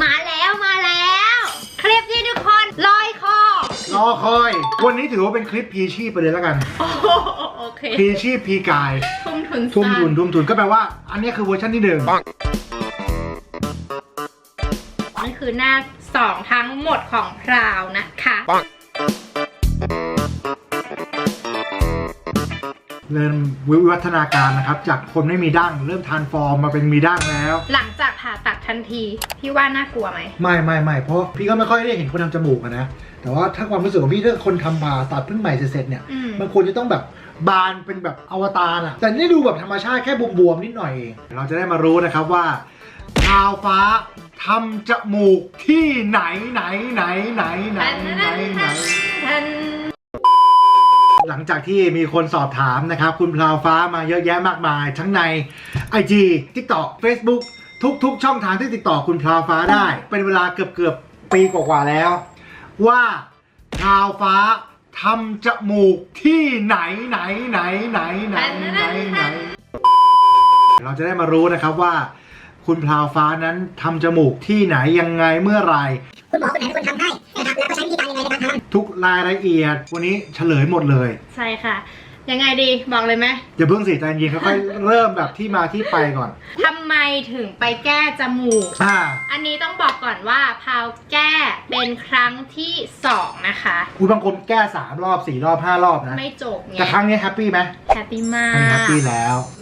มาแล้วมาแล้ว คลิปที่ทุกคนลอยคอ รอคอย วันนี้ถือว่าเป็นคลิปพีชีพไปเลยแล้วกัน โอ้โหโอเคพีชีพพีกาย ทุ่มทุนทุ่มทุนสร้างทุ่มทุนก็แปลว่า อันนี้คือเวอร์ชันที่หนึ่งนั่นคือหน้าสองทั้งหมดของพราวนะคะ เริ่มวิวัฒนาการนะครับ จากคนไม่มีดั้งเริ่มทานฟอร์มมาเป็นมีดั้งแล้ว หลังจากผ่าตัดทันทีพี่ว่าน่ากลัวไหม ไม่ไม่ไม่เพราะพี่ก็ไม่ค่อยได้เห็นคนทำจมูกอะนะแต่ว่าถ้าความรู้สึกของพี่ถ้าคนทำผ่าตัดเพิ่งใหม่เสร็จๆเนี่ยอืม มันควรจะต้องแบบบานเป็นแบบอวตารอะแต่นี่ดูแบบธรรมชาติแค่บวมๆนิดหน่อยเองเราจะได้มารู้นะครับว่าดาวฟ้าทำจมูกที่ไหนไหนไหนไหนไหนไหนไหน ทัน หลังจากที่มีคนสอบถามนะครับ คุณพราวฟ้ามาเยอะแยะมากมาย ทั้งใน IG TikTok Facebook ทุกๆ ช่องทางที่ติดต่อคุณพราวฟ้าได้ เป็นเวลาเกือบเกือบๆปีกว่าๆแล้ว ว่าพราวฟ้าทำจมูกที่ไหนไหนไหนไหนไหนไหนไหน เราจะได้มารู้นะครับว่า คุณพราวฟ้านั้นทำจมูกที่ไหนยังไงเมื่อไหร คุณหมอคนไหนเป็นคนทำให้นะครับแล้วก็ใช้วิธีการยังไงในการทำ ทุกรายละเอียด วันนี้เฉลยหมดเลย ใช่ค่ะ ยังไงดีบอกเลยไหมอย่าเพิ่งสิใจเย็นค่อยๆ เริ่มแบบที่มาที่ไปก่อน ทำไมถึงไปแก้จมูก อ่า อันนี้ต้องบอกก่อนว่าพาวแก้เป็นครั้งที่สองนะคะ คุณบางคนแก้สามรอบสี่รอบห้ารอบนะ ไม่จบไงแต่ครั้งนี้แฮปปี้ไหมแฮปปี้มาครั้งนี้แฮปก ปี้แล้วไ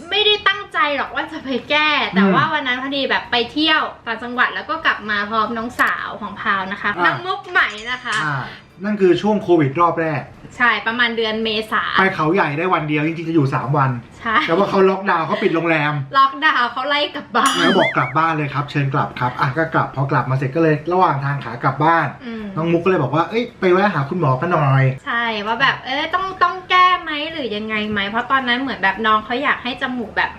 ม่ได้ตั้งใจ หรอกว่าจะไปแก้ แต่อืมว่าวันนั้นพอดีแบบไปเที่ยวต่างจังหวัดแล้วก็กลับมาพร้อมน้องสาวของพาวนะคะอ่าน้องมุกใหม่นะคะ อ่านั่นคือช่วงโควิดรอบแรก ใช่ประมาณเดือนเมษาไปเขาใหญ่ได้วันเดียวจริงๆจะอยู่ 3 วัน ใช่แต่ว่าเขาล็อกดาวน์เขาปิดโรงแรม ล็อกดาวน์เขาไล่กลับบ้านแล้วบอกกลับบ้านเลยครับ เชิญกลับครับอะก็กลับพอกลับมาเสร็จก็เลยระหว่างทางขากลับบ้าน อืมน้องมุกก็เลยบอกว่าเอ้ยไปแวะหาคุณหมอกันหน่อย ใช่ว่าแบบเออต้องต้องแก้ไหมหรือยังไงไหมเพราะตอนนั้นเหมือนแบบน้องเขาอยากให้จมูกแบบ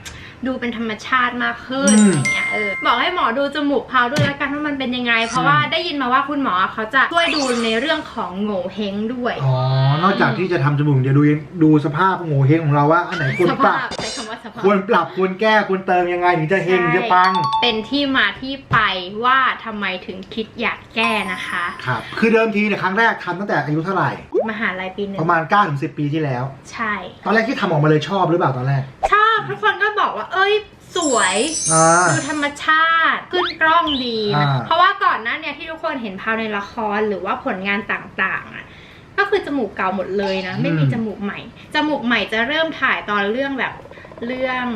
ดูเป็นธรรมชาติมากขึ้นอืมอะไรเงี้ยเออบอกให้หมอดูจมูกพาวด้วยแล้วกันว่ามันเป็นยังไง เพราะว่าได้ยินมาว่าคุณหมอเขาจะช่วยดูในเรื่องของโง่เฮงด้วย อ๋อ นอกจากที่จะทำจมูกเดี๋ยวดูดูสภาพโงเฮงของเราว่าอันไหนควรสปรัภาบพใช้คำว่า สภาพ ควรปรับควรแก้ควรเติมยังไงถึงจะเฮงถึงจะปัง เป็นที่มาที่ไปว่าทำไมถึงคิดอยากแก้นะคะ ครับ คือเดิมทีเนี่ยครั้งแรกทำตั้งแต่อายุเท่าไหร่ มหาลัยปีหนึ่งประมาณ9ถึง10ปีที่แล้ว ใช่ ตอนแรกที่ทำออกมาเลยชอบหรือเปล่าตอนแรก ชอบทุกคนก็บอกว่า เอ้ย สวยอ่า ดูธรรมชาติขึ้นกล้องดีนะอ่า เพราะว่าก่อนหน้าเนี่ยที่ทุกคนเห็นพาวในละครหรือว่าผลงานต่างๆอะก็คือจมูกเก่าหมดเลยนะ ไม่มีจมูกใหม่ จมูกใหม่จะเริ่มถ่ายตอนเรื่องแบบ เรื่อง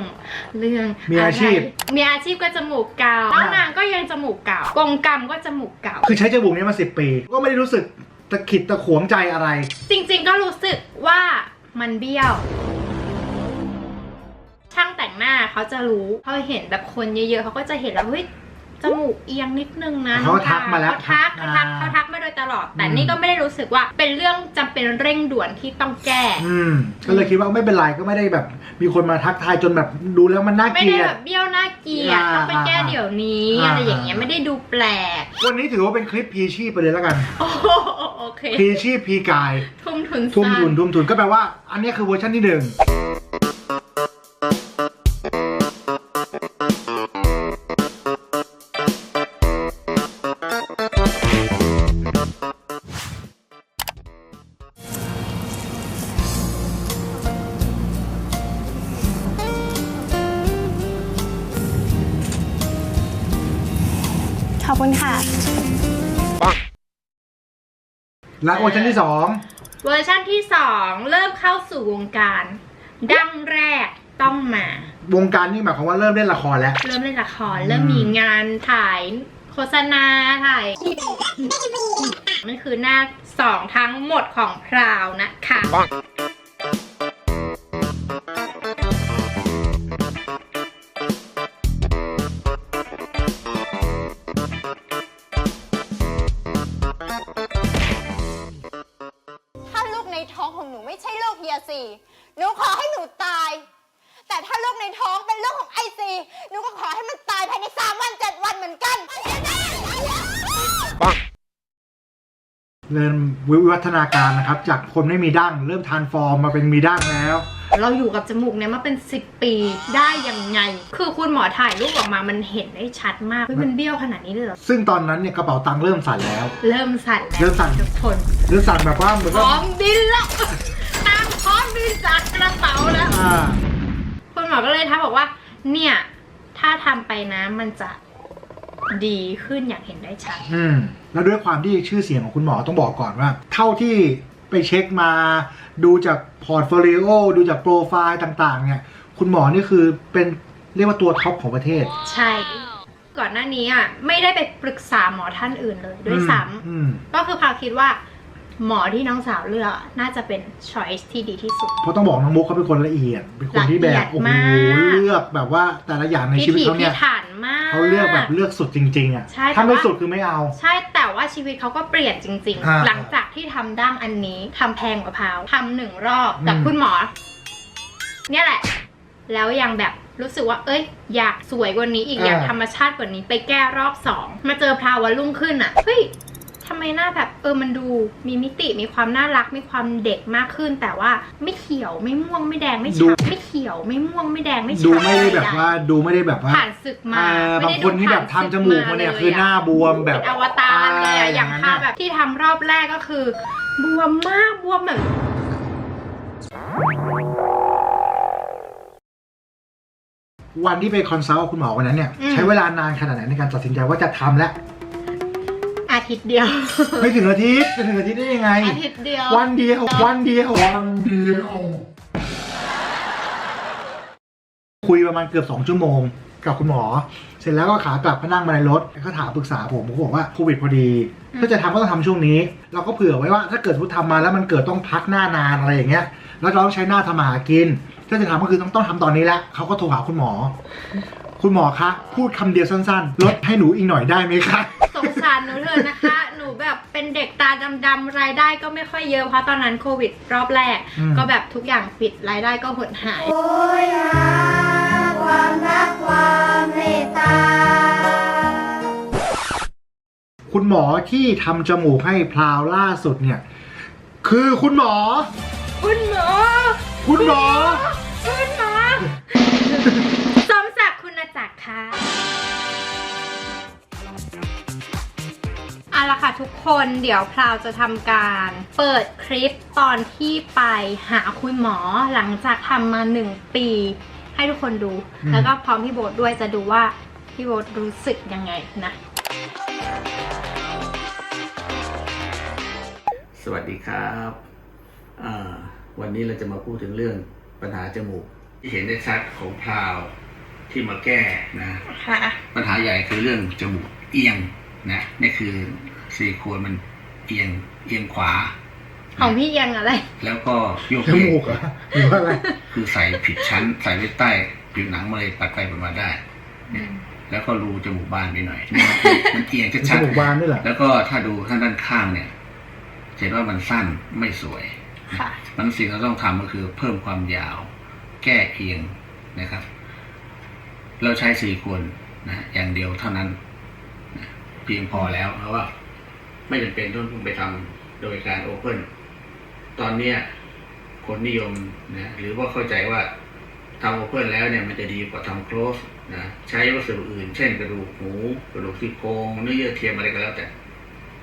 เรื่องมีอาชีพะไรมีอาชีพก็จมูกเก่าน้องนางก็ยังจมูกเก่ากงกรรมก็จมูกเก่า คือใช้จมูกนี้มา10ปี ก็ไม่ได้รู้สึกตะขิดตะขวงใจอะไร จริงๆก็รู้สึกว่ามันเบี้ยว ช่างแต่งหน้าเขาจะรู้เขาเห็นแบบคนเยอะๆเขาก็จะเห็นแล้วเฮ้ย จมูกเอียงนิดนึงนะเขาน้องทักมาแล้วเขาทักทัเขากทักอ่าเขาทักมาโดยตลอด แต่อืมนี่ก็ไม่ได้รู้สึกว่าเป็นเรื่องจำเป็นเร่งด่วนที่ต้องแก้ อืมก็เลยคิดว่าไม่เป็นไรก็ไม่ได้แบบ มีคนมาทักทายจนแบบดูแล้วมันน่าไม่เกลีได้ยดแบบเบี้ยวหน้าเกลียดอ่าต้องไปแก้อ่าเดี๋ยวนี้อ่าอะไรอย่างเงี้ยไม่ได้ดูแปลก วันนี้ถือว่าเป็นคลิปพีชีพไปเลยแล้วกันโอ้โหโอเคพีชีพพีกาย ทุ่มทุนทุ่มทุนสร้างทุ่มทุนก็แปลว่า อันนี้คือเวอร์ชันที่หนึ่ง และเวอร์ชันที่สองเวอร์ชั่นที่สองเริ่มเข้าสู่วงการ ดังแรกต้องมา วงการนี่หมายความว่าเริ่มเล่นละครแล้ว เริ่มเล่นละคร เริ่มมีงานถ่ายโฆษณาถ่ายนั่นคือหน้าสองทั้งหมดของพราวนะคะ ไม่ใช่ลูกเฮียซีหนูขอให้หนูตาย แต่ถ้าลูกในท้องเป็นลูกของไอซีหนูก็ขอให้มันตายภายในสามวันเจ็ดวันเหมือนกันเริ่มวิวัฒนาการนะครับ จากคนไม่มีดั้งเริ่มทานฟอร์มมาเป็นมีดั้งแล้ว เราอยู่กับจมูกเนี่ยมาเป็น 10 ปีได้ยังไง คือคุณหมอถ่ายรูปออกมามันเห็นได้ชัดมากเฮ้ยมันเบี้ยวขนาดนี้เลยเหรอ ซึ่งตอนนั้นเนี่ยกระเป๋าตังค์เริ่มสั่นแล้ว เริ่มสั่นแล้วเริ่มสั่น ทุกคน เริ่มสั่นแบบว่าเหมือนพว่า ร้อมบินแล้ว จากกระเป๋าแล้วอ่าคุณหมอก็เลยทักบอกว่า เนี่ย ถ้าทำไปนะมันจะดีขึ้นอย่างเห็นได้ชัด อืมแล้วด้วยความที่ชื่อเสียงของคุณหมอต้องบอกก่อนว่า เท่าที่ไปเช็คมา ดูจากพอร์ตโฟลิโอดูจากโปรไฟล์ต่างๆ เนี่ย คุณหมอนี่คือเป็นเรียกว่าตัวท็อปของประเทศ ใช่ ก่อนหน้านี้อะไม่ได้ไปปรึกษาหมอท่านอื่นเลยด้วยซ้อืมำก็คือพาวคิดว่า หมอที่น้องสาวเลือกอะน่าจะเป็น choice ที่ดีที่สุด เพราะต้องบอกน้องมุกเขาเป็นคนละเอียด เป็นคนที่แบละเอียบดโอ้โหมากเลือกแบบว่าแต่ละอย่างในพิชีวิตถีเขาพิเนี่ยถันมากเขาเลือกแบบเลือกสุดจริง ๆอะใช่ถ้าไม่แต่ว่าสุดคือไม่เอา ใช่แต่ว่าชีวิตเขาก็เปลี่ยนจริงอ่าๆหลังจากที่ทำดั้งอันนี้ทำแพงกว่าพาวทำหนึ่งรอบกับอืมคุณหมอ เนี่ยแหละ แล้วยังแบบรู้สึกว่าเอ้ย อยากสวยกว่านี้อีกอยากธรรมชาติกว่านี้ไปแก้รอบสองมาเจอพราววันรุ่งขึ้นอะเฮ้ย ทำไมหน้าแบบเออมันดูมีมิติมีความน่ารักมีความเด็กมากขึ้น แต่ว่าไม่เขียวไม่ม่วงไม่แดงไม่ดูฉ่ำไม่เขียวไม่ม่วงไม่แดงไม่ฉ่ำดูไม่ได้แบบใๆว่าดูไม่ได้แบบว่าผ่านศึกมาอ่าไม่บางได้คนที่แบบผ่ทำจมูกมาเนี่ยศึคือหน้าบวมแบบเป็นอวตารเลยอะอย่างนั้นภาพน่ะแบบที่ทำรอบแรกก็คือบวมมากบวมแบบ วันที่ไปคอนซัลท์กับคุณหมอวันนั้นเนี่ย อืม ใช้เวลานานขนาดไหนในการตัดสินใจว่าจะทำแล้วอา ทิตย์เดียว ไม่ถึงอาทิตย์จะถึงอาทิตย์ได้ยังไง อาทิตย์เดียว วันเดียววันเดียววันเดียว คุยประมาณเกือบสองชั่วโมงกับคุณหมอ เสร็จแล้วก็ขากลับก็นั่งมาในรถก็ถามปรึกษาผมผมก็บอกว่าโควิดพอดี ถ้าจะทำก็ต้องทำช่วงนี้ เราก็เผื่อไว้ว่าถ้าเกิดสมมุติทำมาแล้วมันเกิดต้องพักหน้านานอะไรอย่างเงี้ย แล้วเราต้องใช้หน้าทำมาหากิน ถ้าจะทำก็คือต้องต้องทำตอนนี้แล้วเขาก็โทรหาคุณหมอ คุณหมอคะ พูดคำเดียวสั้นๆ ลดให้หนูอีกหน่อยได้ไหมคะ สงสารหนูเถอะนะคะ หนูแบบเป็นเด็กตาดำๆรายได้ก็ไม่ค่อยเยอะเพราะตอนนั้นโควิดรอบแรก อืม ก็แบบทุกอย่างปิดรายได้ก็หดหาย โอยหาความรักความเมตตา คุณหมอที่ทำจมูกให้พลาวล่าสุดเนี่ย คือคุณหมอ คุณหมอ คุณหมอ คุณหมอ สมศักดิ์คุณจักรค่ะ เอาละค่ะทุกคนเดี๋ยวพราวจะทำการเปิดคลิปตอนที่ไปหาคุณหมอหลังจากทำมาหนึ่งปี ให้ทุกคนดู อืม แล้วก็พร้อมพี่โบ๊ทด้วยจะดูว่าพี่โบ๊ทรู้สึกยังไงนะ สวัสดีครับอ่าวันนี้เราจะมาพูดถึงเรื่องปัญหาจมูก ที่เห็นได้ชัดของพราวที่มาแก้นะ ค่ะ ปัญหาใหญ่คือเรื่องจมูกเอียง นะนี่คือซิลิโคนมันเอียงเอียงขวา ของพี่ยังอะไร แล้วก็โยกจมูกเหรอหรือว่าอะไรคือใส่ผิดชั้น ใส่ไว้ใต้ผิวหนังมาเลยปัดไปปัดมาได้ แล้วก็รูจมูกบานไปหน่อยนี่มันมันเอียงจชัดมูกบานด้วยเหรอ ๆแล้วก็ถ้าดูข้างด้านข้างเนี่ยจะเห็นว่ามันสั้นไม่สวย ค่ะ มันสิ่งที่เราต้องทำก็คือเพิ่มความยาว แก้เอียงนะครับ เราใช้ซิลิโคนนะอย่างเดียวเท่านั้นนะ เพียงพอแล้วเพราะว่า ไม่จำเป็นต้องไปทำโดยการโอเพ่นตอนเนี้ยคนนิยมนะหรือว่าเข้าใจว่าทำโอเพ่นแล้วเนี่ยมันจะดีกว่าทำโคลสนะใช้วัสดุอื่น เช่นกระดูกหมูกระดูกซี่โครงเนื้อเยื่อเทียมอะไรก็แล้วแต่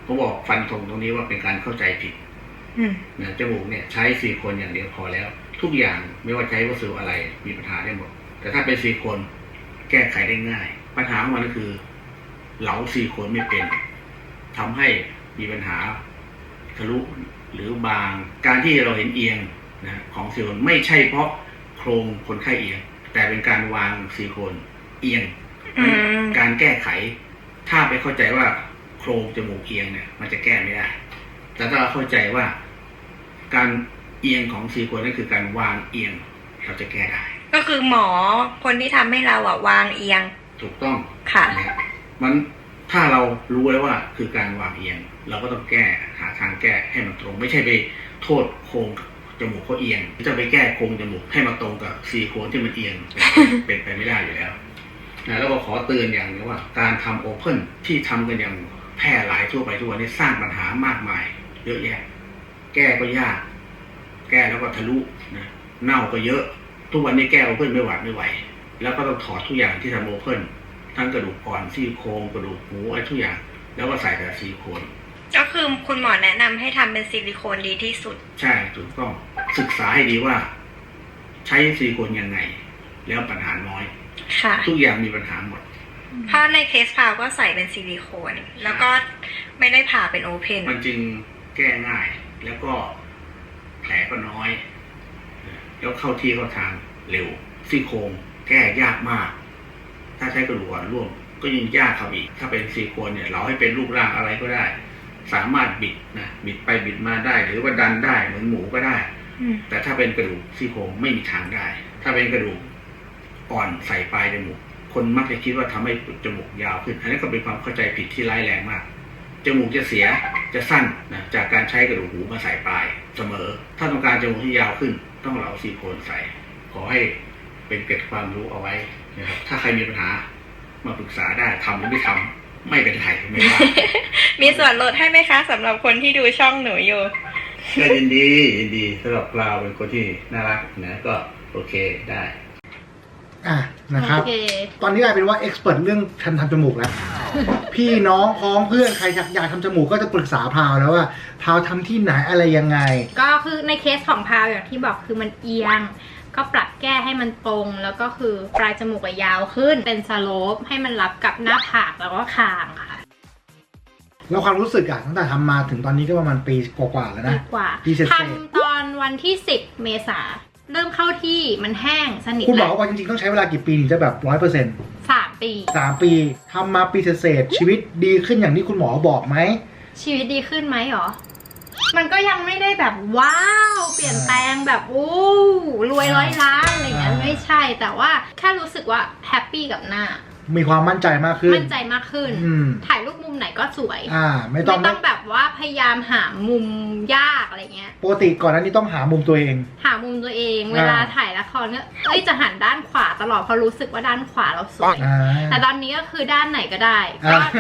ผมบอกฟันธงตรงนี้ว่าเป็นการเข้าใจผิดอืมนะจมูกเนี่ยใช้ซิลิโคนอย่างเดียวพอแล้ว ทุกอย่างไม่ว่าใช้วัสดุอะไรมีปัญหาได้หมด แต่ถ้าเป็นซิลิโคนแก้ไขได้ง่าย ปัญหาของมันก็คือ เหลาซิลิโคนไม่เป็นทำให้มีปัญหาทะลุหรือบางการที่เราเห็นเอียงนะของซิลิโคนไม่ใช่เพราะโครงคนไข้เอียง แต่เป็นการวางซิลิโคนเอียงอืมการแก้ไข ถ้าไปเข้าใจว่าโครงจมูกเอียงเนี่ยมันจะแก้ไม่ได้ แต่ถ้าเราเข้าใจว่าการเอียงของซิลิโคนนั่นคือการวางเอียงเราจะแก้ได้ ก็คือหมอคนที่ทำให้เราอะวางเอียง ถูกต้องค่ะนะครับ มันถ้าเรารู้แล้วว่าคือการวางเอียง เราก็ต้องแก้หาทางแก้ให้มันตรง ไม่ใช่ไปโทษโครงจมูกเขาเอียง จะไปแก้โครงจมูกให้มาตรงกับซิลิโคนที่มันเอียงเป็นไปไม่ได้อยู่แล้วนะแล้วก็ขอเตือนอย่างนึงว่า การทำโอเพ่นที่ทำกันอย่างแพร่หลายทั่วไปทุกวันนี้สร้างปัญหามากมาย เยอะแยะ แก้ก็ยาก แก้แล้วก็ทะลุนะเน่าก็เยอะ ทุกวันนี้แก้โอเพ่นไม่หวัดไม่ไหว แล้วก็ต้องถอดทุกอย่างที่ทำโอเพ่น ทั้งกระดูกอ่อนซี่โครงกระดูกหูอะไรทุกอย่าง แล้วก็ใส่แต่ซิลิโคนก็คือคุณหมอแนะนำให้ทำเป็นซิลิโคนดีที่สุด ใช่ถูกต้องศึกษาให้ดีว่า ใช้ซิลิโคนยังไง แล้วปัญหาน้อยค่ะทุกอย่างมีปัญหาหมดเพราะในเคสพาวก็ใส่เป็นซิลิโคน แล้วก็ไม่ได้ผ่าเป็นโอเพนมันจึงแก้ง่าย แล้วก็แผลก็น้อย แล้วเข้าที่เข้าทางเร็วซี่โครงแก้ยากมาก ถ้าใช้กระดูกอ่อนร่วมก็ยิ่งยากครับอีก ถ้าเป็นซี่โครงเนี่ย เราให้เป็นรูปร่างอะไรก็ได้ สามารถบิดนะบิดไปบิดมาได้ หรือว่าดันได้เหมือนหมูก็ได้อืมแต่ถ้าเป็นกระดูกซี่โครงไม่มีทางได้ ถ้าเป็นกระดูกอ่อนใส่ปลายจมูกคนมักจะคิดว่าทำให้จมูกยาวขึ้นอันนี้ก็เป็นความเข้าใจผิดที่ร้ายแรงมากจมูกจะเสียจะสั้นนะจากการใช้กระดูกหูมาใส่ปลายเสมอ ถ้าต้องการจมูกที่ยาวขึ้น ต้องเหลาซิลิโคนใส่ ขอให้เป็นเกร็ดความรู้เอาไว้ นะครับถ้าใครมีปัญหามาปรึกษาได้ทำหรือไม่ทำไม่เป็นไรไม่ว่ามีส่วนลดให้ไหมคะสำหรับคนที่ดูช่องหนูอยู่ก็ยินดียินดีสำหรับเราเป็นคนที่น่ารักนะก็โอเคได้ อะนะครับ โอเค ตอนนี้กลายเป็นว่าเอ็กซ์เพรสเรื่องทันทำจมูกแล้ว พี่น้องพ้องเพื่อนใครอยากอยากทำจมูกก็จะปรึกษาพราวแล้วว่าพราวทำที่ไหนอะไรยังไง ก็คือในเคสของพาวอย่างที่บอกคือมันเอียง ก็ปรับแก้ให้มันตรง แล้วก็คือปลายจมูกอะยาวขึ้น เป็นสโลปให้มันรับกับหน้าผากแล้วก็คางค่ะ แล้วความรู้สึกอะตั้งแต่ทำมาถึงตอนนี้ก็ประมาณปีกว่าๆแล้วดีนะ กว่าปีเสร็จๆทำตอนวันที่ 10 เมษาเริ่มเข้าที่มันแห้งสนิทคุณหมแล้อวว่าจริงๆต้องใช้เวลากี่ปีถึงจะแบบร้อยเปอร์เซ็นต์สามปี สามปีทำมาปีเศษๆชีวิตดีขึ้นอย่างที่คุณหมอบอกไหมชีวิตดีขึ้นไหมหรอ มันก็ยังไม่ได้แบบว้าว เปลี่ยนแปลงแบบโอ้รวยร้อยล้านอะไรอย่างเงี้ยอ่าไม่ใช่แต่ว่าแค่รู้สึกว่าแฮปปี้กับหน้า มีความมั่นใจมากขึ้น มั่นใจมากขึ้น อืม ถ่ายรูปมุมไหนก็สวย อ่า ไม่ไม่ต้องต้องแบบว่าพยายามหามุมยาก อะไรเงี้ยปกติก่อนหนั้นนี่ต้องหามุมตัวเอง หามุมตัวเองอ่าเวลาถ่ายละครก็เอ้ยจะหันด้านขวาตลอดเพราะรู้สึกว่าด้านขวาเราสวยอ่า แต่ตอนนี้ก็คือด้านไหนก็ได้อ่าก็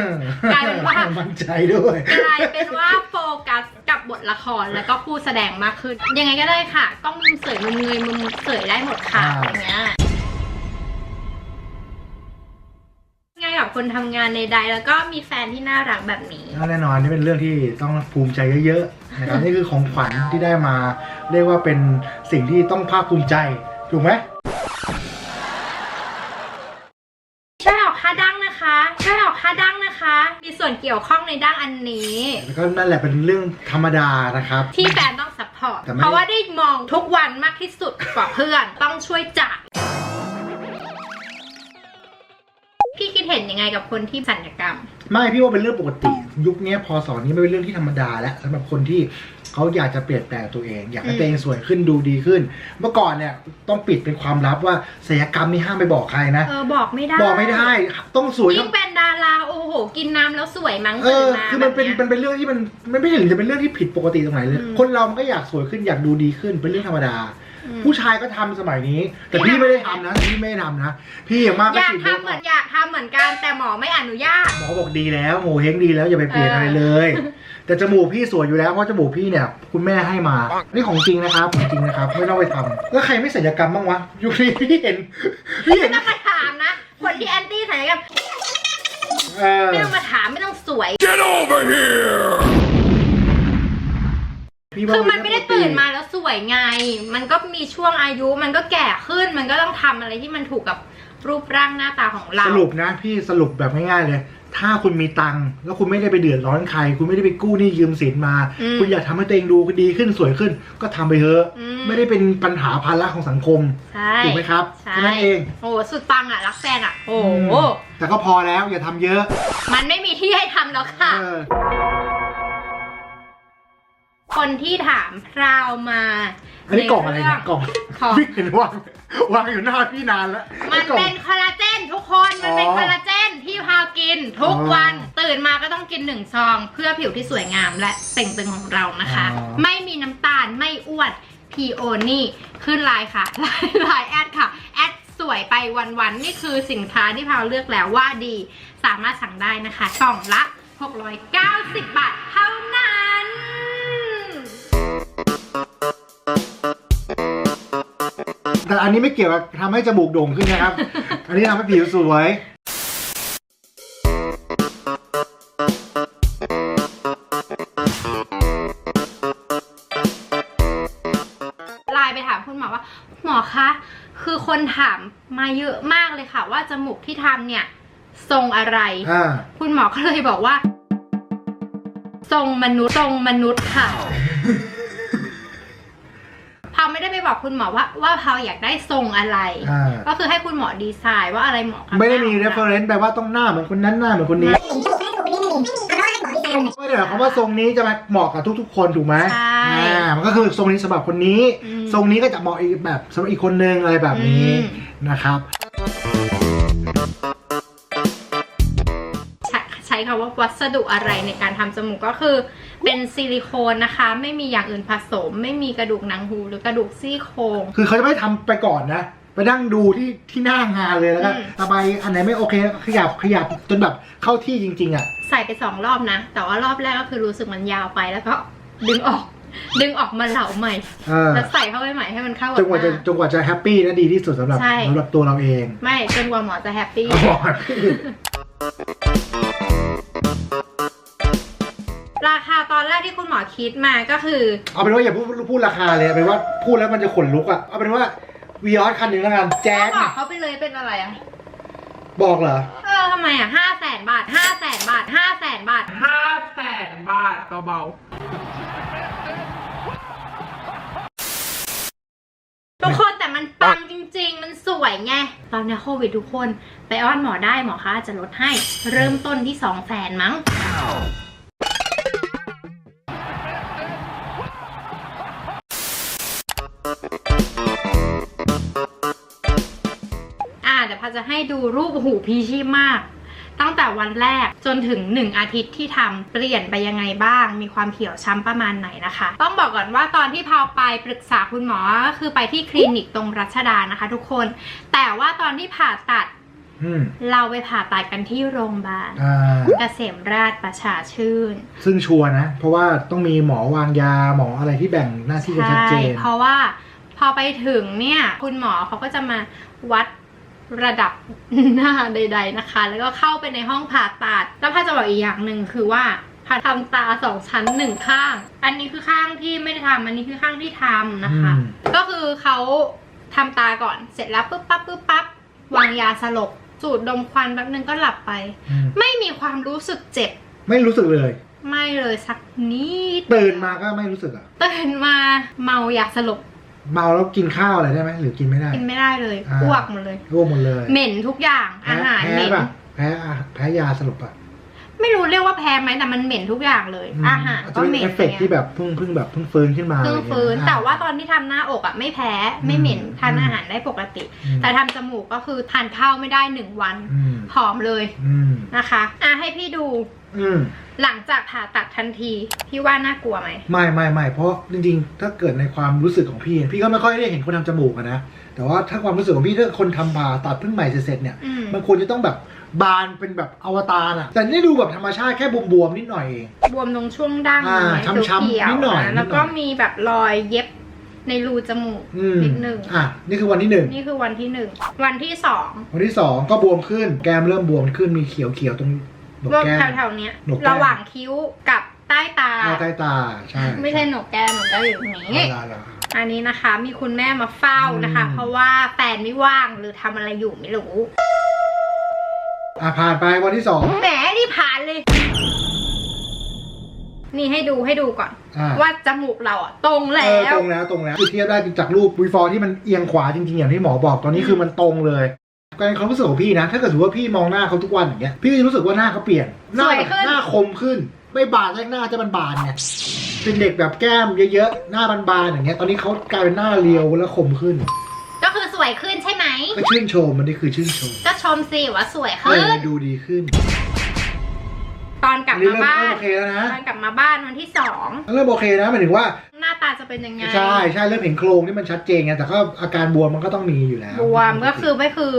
กลายเป็นว่า มั่นใจด้วย กลายเป็นว่าโฟกัสกับบทละครแล้วก็ผู้แสดงมากขึ้น ยังไงก็ได้ค่ะกล้องมุมเสยมุมเงยมุมเสยได้หมดค่ะอ่า อย่างเงี้ย ง่ายกับคนทำงานในใดๆแล้วก็มีแฟนที่น่ารักแบบนี้แน่นอนนี่เป็นเรื่องที่ต้องภูมิใจเยอะๆนะครับ นี่คือของขวัญที่ได้มา เรียกว่าเป็นสิ่งที่ต้องภาคภูมิใจถูกไหมช่วยออกค่าดั้งนะคะช่วยออกค่าดั้งนะคะ มีส่วนเกี่ยวข้องในดั้งอันนี้ แล้วก็นั่นแหละเป็นเรื่องธรรมดานะครับ ที่แฟนต้องซัพพอร์ตแต่ไม่ เพราะว่าได้มองทุกวันมากที่สุดกว่าเพื่อนต้องช่วยจ่าย ดเห็นยังไงกับคนที่สัญญกรรม ไม่พี่ว่าเป็นเรื่องปกติ ยุคนี้พอสอนนี้ไม่เป็นเรื่องที่ธรรมดาแล้วสำหรับคนที่เขาอยากจะเปลี่ยนแปลงตัวเอง อยากให้อืมตัวเองสวยขึ้นดูดีขึ้น เมื่อก่อนเนี่ยต้องปิดเป็นความลับว่าศัลยกรรมนี่ห้ามไปบอกใครนะเออบอกไม่ได้บอกไม่ได้ ต้องสวยต้ยิ่องงเป็นดาราโอ้โหกินน้ำแล้วสวยมั้งเอตื่อนมาคือมันเป็นแบบยมันเป็นเรื่องที่มันมันไม่ถึงจะเป็นเรื่องที่ผิดปกติตรงไหนเลยอืมคนเรามันก็อยากสวยขึ้นอยากดูดีขึ้นเป็นเรื่องธรรมดาอืม ผู้ชายก็ทำสมัยนี้ แต่พี่ไม่ได้ทำนะพี่ไม่ได้ทำนะพี่อย่างมากอก็ยากฉีดโบทำเหมืท็ออนกซ์อยากทำเหมือนกันแต่หมอไม่อนุญาตหมอบอกดีแล้วโงเฮงดีแล้วอย่าไปเปลี่ยนเออออะไรเลย แต่จมูกพี่สวยอยู่แล้วเพราะจมูกพี่เนี่ยคุณแม่ให้มานี่ของจริงนะครับของจริงนะครับไม่ต้องไปทำแล้วใครไม่ศัลยกรรมบ้างวะยุคนี้พี่เห็นพี่เห็ไม่นต้องมาถามนะ คนที่แอนตี้สัญญกรรมเออไม่ต้องมาถามไม่ต้องสวย พี่ว่าคือมันไม่ได้ตื่นมาเแล้วสวยไง มันก็มีช่วงอายุ มันก็แก่ขึ้น มันก็ต้องทำอะไรที่มันถูกกับรูปร่างหน้าตาของเราสรุปนะ พี่สรุปแบบง่ายๆเลย ถ้าคุณมีตังค์แล้วคุณไม่ได้ไปเดือดร้อนใคร คุณไม่ได้ไปกู้หนี้ยืมสินมา อืม คุณอยากทำให้ตัวเองดูดีขึ้นสวยขึ้น ก็ทำไปเถอะ อืม ไม่ได้เป็นปัญหาภาระของสังคมใช่ถูกไหมครับใช่แค่นั้นเองโอ้โหสุดปังอะ รักแฟนอะ โอ้อืมโหแต่ก็พอแล้วอย่าทำเยอะมันไม่มีที่ให้ทำแล้วค่ะ เออ คนที่ถามเรามาอันนี้กล่องอะไรเนี่ยกล่องของพี่เห็นวางวางอยู่หน้าพี่นานแล้วมันไอ้กล่องเป็นคอลลาเจนทุกคนมันเป็นอ๋อคอลลาเจนที่พาวกินทุกอ๋อวันตื่นมาก็ต้องกินหนึ่งซอง เพื่อผิวที่สวยงามและเต่งตึงของเรานะคะอ๋อไม่มีน้ำตาลไม่อ้วนพีโอนี่ขึ้นไลน์ค่ะไลน์ไลน์แอดค่ะแอดสวยไปวันๆนี่คือสินค้าที่พาวเลือกแล้วว่าดีสามารถสั่งได้นะคะกล่องละ 690 บาทเท่านั้น แต่อันนี้ไม่เกี่ยวกับทำให้จมูกโด่งขึ้นนะครับ อันนี้ทำให้ผิวสวย ไลน์ไปถามคุณหมอว่า หมอคะ คือคนถามมาเยอะมากเลยค่ะ ว่าจมูกที่ทำเนี่ย ทรงอะไร อ่คุณหมอก็เลยบอกว่า ทรงมนุษย์ทรงมนุษย์ค่ะาวไม่ได้ไปบอกคุณหมอว่าว่าพาวอยากได้ทรงอะไร อ่า ก็คือให้คุณหมอดีไซน์ว่าอะไรเหมาะกับไม่ได้มี หน้าของเรา reference แปลว่าต้องหน้าเหมือนคนนั้นหน้าเหมือนคนนี้หญิงที่ถูกให้ถูกนี่ไม่มีเพราะว่าให้หมอดีไซน์ไม่ได้หมายความว่าทรงนี้จะมาเหมาะกับทุก ๆ คนถูกไหมใช่อ่ามันก็คือทรงนี้สำหรับคนนี้ อืมทรงนี้ก็จะเหมาะอีกแบบสำหรับอีกคนนึงอะไรแบบนี้อืม นะครับ ใช้ใช้คำว่าวัสดุอะไรในการทำจมูกก็คือ เป็นซิลิโคนนะคะ ไม่มีอย่างอื่นผสม ไม่มีกระดูกหนังหูหรือกระดูกซี่โครง คือเขาจะไม่ทำไปก่อนนะ ไปนั่งดูที่ที่หน้างานเลยแล้วก็อืมทำไมอันไหนไม่โอเคขยับขยับจนแบบเข้าที่จริง ๆ อะ ใส่ไปสองรอบนะ แต่ว่ารอบแรกก็คือรู้สึกมันยาวไปแล้วก็ดึงออก ดึงออกมาเหลาใหม่ เออแล้วใส่เข้าไปใหม่ให้มันเข้ากับจนกว่าจะหน้จนกว่าจะแฮปปี้และดีที่สุดสำหรับใช่ สำหรับตัวเราเองไม่จนกว่าหมอจะแฮปปี้บอกพี่ ราคาตอนแรกที่คุณหมอคิดมาก็คือ เอาเป็นว่าอย่าพูดพูดราคาเลยเอาเป็นว่าพูดแล้วมันจะขนลุกอะเอาเป็นว่าวีออสคันหนึ่งแล้วกันแจ๊สบอกเนี่ยเขาไปเลยเป็นอะไรอะ บอกเหรอ เออทำไมอะห้าแสนบาทห้าแสนบาทห้าแสนบาท ห้าแสนบาทเบาทุกคนแต่มันปังจริง ๆ มันสวยไง ตอนนี้โควิดทุกคน ไปอ้อนหมอได้หมอคะอาจจะลดให้ เริ่มต้นที่สองแสนมั้งอ่ จะให้ดูรูปโอ้โหูพีชีพมาก ตั้งแต่วันแรกจนถึง 1 อาทิตย์ที่ทำเปลี่ยนไปยังไงบ้าง มีความเขียวช้ำประมาณไหนนะคะ ต้องบอกก่อนว่าตอนที่พาวไปปรึกษาคุณหมอก็คือไปที่คลินิกตรงรัชดานะคะ ทุกคน แต่ว่าตอนที่ผ่าตัดอืมเราไปผ่าตัดกันที่โรงพยาบาลอ่าเกษมราชประชาชื่น ซึ่งชัวร์นะ เพราะว่าต้องมีหมอวางยาหมออะไรที่แบ่งหน้าที่กันชัดเจนเพราะว่าพอไปถึงเนี่ย คุณหมอเขาก็จะมาวัด ระดับหน้าใด ๆนะคะ แล้วก็เข้าไปในห้องผ่าตัดแล้วพาจะบอกอีกอย่างหนึ่งคือว่าพาทำตาสองชั้นหนึ่งข้าง อันนี้คือข้างที่ไม่ได้ทำอันนี้คือข้างที่ทำนะคะ อืม ก็คือเขาทำตาก่อนเสร็จแล้วปุ๊บปั๊บปุ๊บปั๊บวางยาสลบสูดดมควันแป๊บนึงก็หลับไป อืมไม่มีความรู้สึกเจ็บ ไม่รู้สึกเลย ไม่เลยสักนิดตื่นมาก็ไม่รู้สึกอะ ตื่นมาเมายาสลบ เมาแล้วกินข้าวอะไรได้ไหมหรือกินไม่ได้ กินไม่ได้เลยอ่า อ้วกหมดเลย ร่วงหมดเลยเหม็นทุกอย่างแพ้อาหารแพ้เหม็น ป่ะแพ้อาแพ้ยาสลบป่ะไม่รู้เรียกว่าแพ้ไหมแต่มันเหม็นทุกอย่างเลย มอาหารจจะก็เป็นเหม็นเอฟเฟกต์ที่แบบเพิ่งเพิ่งแบบเพิ่งฟื้นขึ้นมาเพิ่งอะไรอย่างฟื้นเงี้ย แต่ว่าตอนที่ทำหน้าอกอะไม่แพ้ไม่เหม็นอืม ทานอาหารได้ปกติ อืมแต่ทำจมูกก็คือทานข้าวไม่ได้หนึ่งวันอืมผอมเลยอืมนะคะอะให้พี่ดู อืม หลังจากผ่าตัดทันทีพี่ว่าน่ากลัวไหม ไม่ไม่ไม่เพราะจริงๆ ถ้าเกิดในความรู้สึกของพี่ พี่ก็ไม่ค่อยได้เห็นคนทำจมูกอะนะ แต่ว่าถ้าความรู้สึกของพี่ถ้าคนทำผ่าตัดเพิ่งใหม่เสร็จๆเนี่ย อืม มันควรจะต้องแบบบานเป็นแบบอวตารอะแต่นี่ดูแบบธรรมชาติแค่บวมๆนิดหน่อยเอง บวมตรงช่วงดั้งอ่าเนี่ยช้ำๆเขียวนิดหน่อยๆะแล้วก็นิดหน่อยมีแบบรอยเย็บในรูจมูกอืมนิดหนึ่งอะ นี่คือวันที่หนึ่ง นี่คือวันที่หนึ่งวันที่สองวันที่สองก็บวมขึ้น แก้มเริ่มบวมขึ้น มีเขียวๆตรง หนกรวมแก้ม แถวๆเนี้ยหนกแก้ม ระหว่างคิ้วกับใต้ตาอ่าใต้ตา ใช่ไม่ใช่หนกแก้มหนกแก้มอยู่อย่างนี้ ลาลา อันนี้นะคะมีคุณแม่มาเฝ้านะคะ อืม เพราะว่าแฟนไม่ว่างหรือทำอะไรอยู่ไม่รู้อะผ่านไปวันที่สองแหมนี่ผ่านเลย นี่ให้ดูให้ดูก่อน อ่าว่าจมูกเราอะตรงเอแล้อว ตรงแล้วตรงแล้วคือเทียบได้จากรูปวีฟอร์ที่มันเอียงขวาจริงๆ อย่างที่หมอบอกตอนนี้คือมันตรงเลย ก็ในความรู้สึกของพี่นะ ถ้าเกิดสมมติว่าพี่มองหน้าเขาทุกวันอย่างเงี้ย พี่ก็จะรู้สึกว่าหน้าเขาเปลี่ยน หน้าสวยแบบขึ้น หน้าคมขึ้น ไม่บานแรกหน้าจะบานๆไงเป็นเด็กแบบแก้มเยอะๆ หน้าบานๆอย่างเงี้ย ตอนนี้เขากลายเป็นหน้าเรียวแล้วคมขึ้น ก็คือสวยขึ้นใช่ไหม ก็ชื่นชมมันนี่คือชื่นชม ก็ชมสิว่าสวยเอขึ้อนดูดีขึ้น ตอนกลับอันนี้มาเริ่มบ้าเริ่มนโอเคแล้วนะตอนกลับมาบ้านวันที่สองเริ่มโอเคนะหมายถึงว่าหน้าตาจะเป็นยังไงใช่ใช่เริ่มเห็นโครงที่มันชัดเจนไงแต่ก็อาการบวมมันก็ต้องมีอยู่แล้วบวมก็คือไม่คือ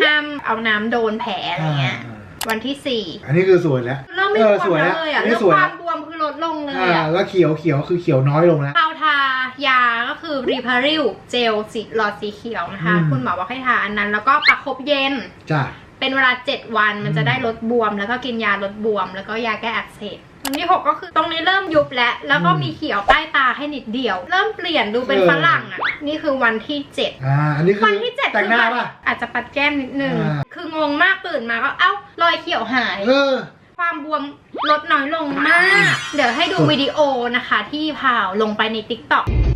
ห้ามเอาน้ำโดนแผลอะไรอ่าเงี้ยอ่าวันที่สี่อันนี้คือสวยแล้วเริ่มไม่เอบอวมสวยแล้วแล้วเลยอัอะนนี้เรื่องสวยคแล้ววามบวมคือลดลงเลยอ่าอะแล้วเขียวเขียวคือเขียวน้อยลงแล้วเราทายาก็คือรีพาริลเจลสีหลอดสีเขียวนะคะอืมคุณหมอบอกให้ทาอันนั้น แล้วก็ประคบเย็นจ้ะ เป็นเวลา 7 วันมันจะอืมได้ลดบวม แล้วก็กินยาลดบวม แล้วก็ยาแก้อักเสบวันที่6ก็คือตรงนี้เริ่มยุบแล้ว แล้วก็มีเขียวใต้ตาให้นิดเดียว เริ่มเปลี่ยนดูเป็นฝรั่งอะ นี่คือวันที่ 7 อ่าอันนี้คือวันที่7แต่งหน้าป่ะ อาจจะปัดแก้มนิดนึง อ่า คืองงมากตื่นมาก็เอ้ารอยเขียวหาย เออ ความบวมลดน้อยลงมาก เดี๋ยวให้ดูวิดีโอนะคะที่พาวลงไปใน TikTok นี่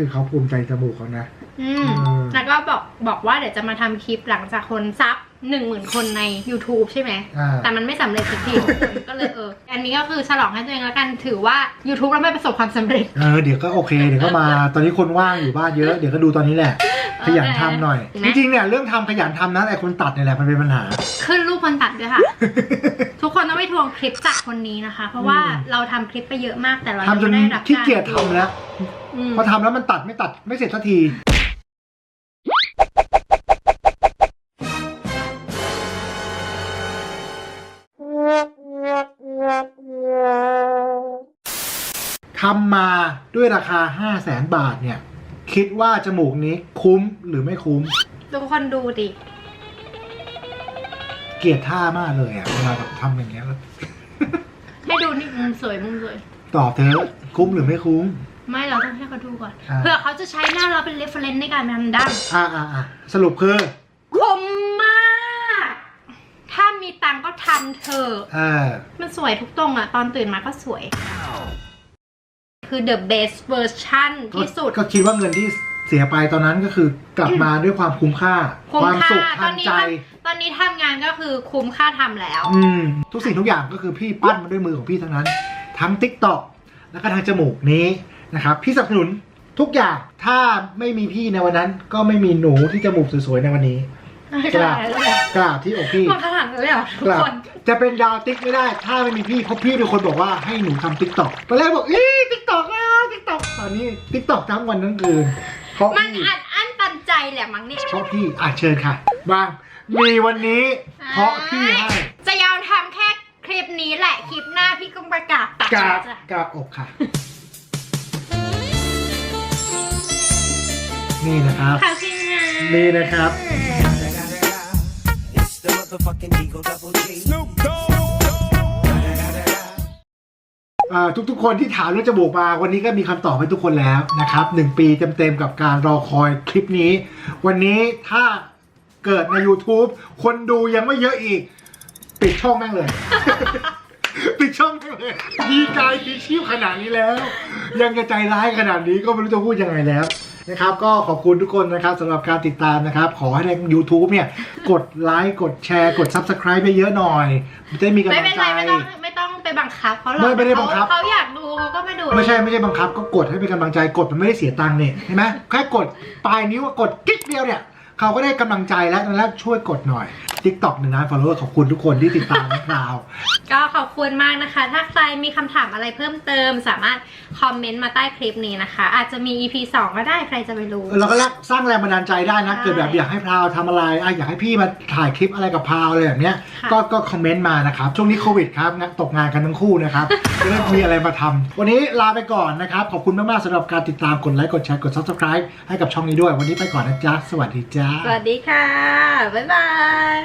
คือเขาภูมิใจจมูกเขานะอืมอืม แล้วก็บอกบอกว่าเดี๋ยวจะมาทำคลิปหลังจากคนซับ หนึ่งหมื่นคนใน YouTube ใช่ไหม อ่า แต่มันไม่สำเร็จสักทีทุกคนก็เลยเออ อันนี้ก็คือฉลองให้ตัวเองแล้วกัน ถือว่า YouTube เราไม่ประสบความสำเร็จ เออเดี๋ยวก็โอเคเดี๋ยวก็มา ตอนนี้คนว่างอยู่บ้านเยอะเดี๋ยวก็ดูตอนนี้แหละ ขยันทำหน่อยเห็นไหจมริงๆเนี่ยเรื่องทำขยันทำนะไอ้คนตัดเนี่ยแหละมันเป็นปัญหา ขึ้นรูปคนตัดด้วยค่ะ ทุกคนต้องไปทวงคลิปจากคนนี้นะคะ เพราะว่าอืม เราทำคลิปไปเยอะมากแต่เราทำจนไม่ได้รับขี้เกียจทำแล้ว อืมพอทำแล้วมันตัดไม่ตัดไม่เสร็จสักที ทำมาด้วยราคา 5 0 0แสนบาทเนี่ย คิดว่าจมูกนี้คุ้มหรือไม่คุ้มทุกคนดูดิ เกลียดท่ามากเลยอะเวลาแบบทำอย่างเงี้ยแล้ว ให้ดูนี่มุมสวยมุมสวย ตอบเธอะคุ้มหรือไม่คุ้ม ไม่เราต้องให้เขาดูก่อน อ่าเพื่อเขาจะใช้หน้าเราเป็น reference ในการทำดั้งอ่าอ่าอ่าสรุปคือคมมาก ถ้ามีตังค์ก็ทำเถอะอ่ามันสวยทุกตรงอะตอนตื่นมาก็สวย คือ the best version ที่สุด ก็คิดว่าเงินที่เสียไปตอนนั้นก็คือกลับมาด้วยความคุ้มค่าคุ้มความค่าสุขตทาอนงนี้ใจ ตอนนี้ทำงานก็คือคุ้มค่าทำแล้ว อืมทุกสิ่งทุกอย่างก็คือพี่ปั้นมาด้วยมือของพี่ทั้งนั้น ทั้ง t ิ k t o k แล้วก็ทางจมูกนี้นะครับ พี่สนับสนุนทุกอย่างถ้าไม่มีพี่ในวันนั้น ก็ไม่มีหนูที่จมูกสวยๆในวันนี้ กราบกราบที่อกพี่มาขนาดนั้นเลยเหรอทุกกราคบนจะเป็นดาวติ๊กไม่ได้ ถ้าไม่มีพี่เพราะพี่เป็นคนบอกว่าให้หนูทำติ๊กต็อกตอนแรกบอกเอ๊ะติ๊กต็อกนะติ๊กต็อกตอนนี้ติ๊กต็อกทั้งวันทั้งคืนเพราะมันพี่อัดอั้นตันใจแหละมั้งเนี่ยเพราะพี่อะเชิญค่ะบางมีวันนี้ เพราะพี่ให้จะยอมทำแค่คลิปนี้แหละ คลิปหน้าพี่ก็ประกาศตัดกราบจ้ะกราบอกค่ะ นี่นะครับค่ะพี่งานนี่นะครับ It's the motherfucking Eagle Double G. อ่าทุกๆคนที่ถามเรื่องจมูกมาวันนี้ก็มีคำตอบให้ทุกคนแล้วนะครับหนึ่งปีเต็มๆกับการรอคอยคลิปนี้ วันนี้ถ้าเกิดใน YouTube คนดูยังไม่เยอะอีก ปิดช่องแม่งเลย ปิดช่องแม่งเลยดีกายดีชีพขนาดนี้แล้ว ยังจะใจร้ายขนาดนี้ก็ไม่รู้จะพูดยังไงแล้ว นะครับก็ขอบคุณทุกคนนะครับสำหรับการติดตามนะครับ ขอให้ใน YouTube เนี่ย กดไลค์กดแชร์กด Subscribe ไปเยอะหน่อยจะได้มีกำไม่ลังเป็นใจ ไรไม่ต้องไม่ต้องไปบังคับเขาหรอกไม่ไม่ได้บังคับ เขาเขาอยากดูเขาก็ไม่ดูไม่ใช่ไม่ใช่บังคับ ก็กดให้เป็นกำลังใจกดมันไม่ได้เสียตังค์เนี่ยเห็นไหมแค่กดปลายนิ้วอะกดกิ๊กเดียวเนี่ย เขาก็ได้กำลังใจแล้วแล้วช่วยกดหน่อย TikTok หนึ่งล้าน follower ขอบคุณทุกคนที่ติดตามนะคราว ก็ขอบคุณมากนะคะ ถ้าใครมีคำถามอะไรเพิ่มเติม สามารถคอมเมนต์มาใต้คลิปนี้นะคะ อาจจะมี EP 2 ก็ได้ใครจะไปรู้ เราก็สร้างแรงบันดาลใจได้นะ ใช่เกิดแบบอยากให้พราวทำอะไรอะอยากให้พี่มาถ่ายคลิปอะไรกับพราวอะไรแบบเนี้ย ค่ะ ก็ก็คอมเมนต์มานะครับ ช่วงนี้โควิดครับงานตกงานกันทั้งคู่นะครับ จะได้มีอะไรมาทำวันนี้ลาไปก่อนนะครับ ขอบคุณมาก ๆสำหรับการติดตามกดไลค์กดแชร์กด subscribe ให้กับช่องนี้ด้วย วันนี้ไปก่อนนะจ๊ะ สวัสดีจ้าสวัสดีค่ะ บ๊ายบาย